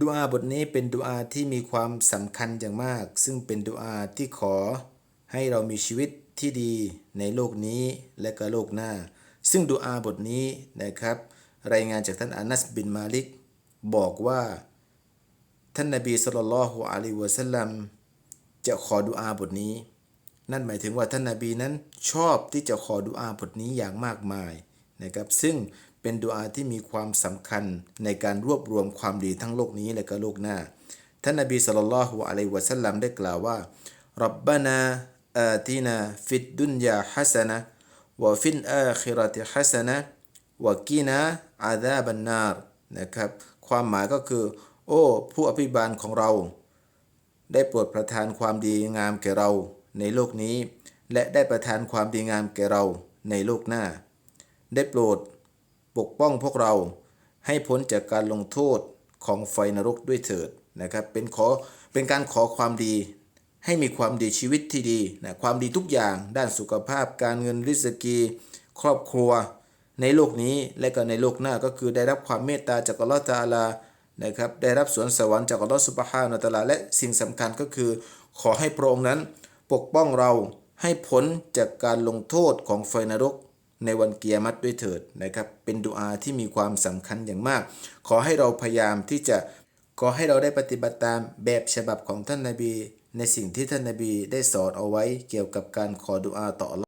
ดุอาบทนี้เป็นดุอาที่มีความสำคัญอย่างมาก ซึ่งเป็นดุอาที่ขอให้เรามีชีวิตที่ดีในโลกนี้และก็โลกหน้า ซึ่งดุอาบทนี้นะครับ รายงานจากท่านอานัสบินมาลิก บอกว่า ท่านนบีสุลต่านละฮ์อะลัยวะสัลลัมจะขอดุอาบทนี้ นั่นหมายถึงว่าท่านนาบีนั้นชอบที่จะขอดุอาบทนี้อย่างมากมายนะครับ ซึ่ง เป็นดุอาที่มีความสำคัญในการรวบรวมความดีทั้งโลกนี้และก็โลกหน้า ท่านนบีสุลต่านฮ์อะลัยวะสัลลัมได้กล่าวว่ารับบานาอาตินาฟิดดุนยาฮัสนะวะฟินอาคิรติฮัสนะวะกีนาอาซาบันนารนะครับ ความหมายก็คือ โอ้ ผู้อภิบาลของเรา ได้โปรดประทานความดีงามแก่เราในโลกนี้ และได้ประทานความดีงามแก่เราในโลกหน้า ได้โปรด ปกป้องพวกเราให้พ้นจากการลงโทษของไฟนรกด้วยเถิดนะครับ เป็นขอเป็นการขอความดี ให้มีความดีชีวิตที่ดีนะความดีทุกอย่างด้านสุขภาพ การเงินริสกี ครอบครัว ในโลกนี้และก็ในโลกหน้าก็คือได้รับความเมตตาจากอัลลอฮฺตะอาลานะครับได้รับสวนสวรรค์จากอัลลอฮฺสุบฮานะฮูวะตาลาและสิ่งสำคัญก็คือ ขอให้พระองค์นั้น ปกป้องเราให้พ้นจากการลงโทษของไฟนรก ในวันเกียรมัดด้วยเถิดนะครับ เป็นดุอาที่มีความสำคัญอย่างมาก ขอให้เราพยายามที่จะขอให้เราได้ปฏิบัติตามแบบฉบับของท่านนาบี ในสิ่งที่ท่านนาบีได้สอนเอาไว้เกี่ยวกับการขอดุอาต่อ